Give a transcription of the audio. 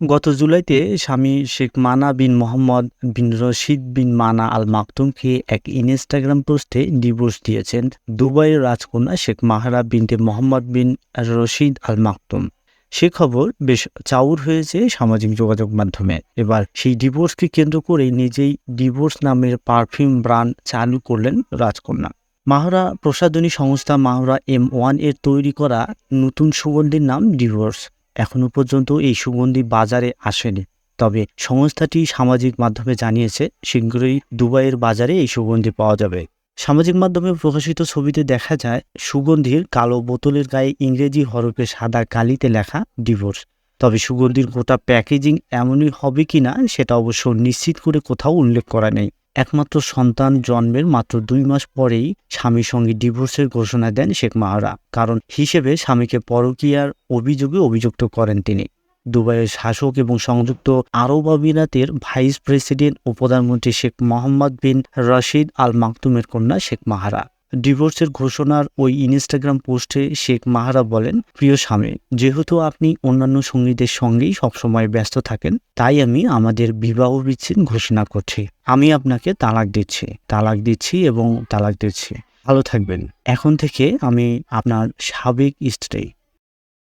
গত জুলাইতে স্বামী শেখ মানা বিন মোহাম্মদ বিন রশিদ বিন মানা আল মাকতুমকে এক ইনস্টাগ্রাম পোস্টে ডিভোর্স দিয়েছেন দুবাইয়ের রাজকন্যা শেখ মাহারা বিনতে মোহাম্মদ বিন রশিদ আল মাকতুম সে খবর বেশ চাউর হয়েছে সামাজিক যোগাযোগ মাধ্যমে। এবার সেই ডিভোর্সকে কেন্দ্র করে নিজেই ডিভোর্স নামের পারফিউম ব্র্যান্ড চালু করলেন রাজকন্যা। মাহরা প্রসাধনী সংস্থা মাহরা এম ওয়ানের তৈরি করা নতুন সুগন্ধির নাম ডিভোর্স। এখনও পর্যন্ত এই সুগন্ধি বাজারে আসেনি। তবে সংস্থাটি সামাজিক মাধ্যমে জানিয়েছে, শীঘ্রই দুবাইয়ের বাজারে এই সুগন্ধি পাওয়া যাবে। সামাজিক মাধ্যমে প্রকাশিত ছবিতে দেখা যায়, সুগন্ধির কালো বোতলের গায়ে ইংরেজি হরফে সাদা কালিতে লেখা, ডিভোর্স তবে সুগন্ধির গোটা প্যাকেজিং এমনই হবে কিনা, সেটা অবশ্য নিশ্চিত করে কোথাও উল্লেখ করা নেই। একমাত্র সন্তান জন্মের মাত্র দুই মাস পরেই স্বামীর সঙ্গে ডিভোর্সের ঘোষণা দেন শেখ মাহারা। কারণ হিসেবে স্বামীকে পরকীয়ার অভিযোগে অভিযুক্ত করেন তিনি। দুবাইয়ের শাসক এবং সংযুক্ত আরব আমিরাতের ভাইস প্রেসিডেন্ট ও প্রধানমন্ত্রী শেখ মোহাম্মদ বিন রশিদ আল মাকতুমের কন্যা শেখ মাহারা। ডিভোর্সের ঘোষণার ওই ইনস্টাগ্রাম পোস্টে শেখ মাহারা বলেন, প্রিয় স্বামী, যেহেতু আপনি অন্যান্য সঙ্গীদের সঙ্গেই সবসময় ব্যস্ত থাকেন, তাই আমি আমাদের বিবাহ বিচ্ছেদ ঘোষণা করছি। আমি আপনাকে তালাক দিচ্ছি তালাক দিচ্ছি এবং তালাক দিচ্ছি। ভালো থাকবেন। এখন থেকে আমি আপনার সাবেক স্ত্রী।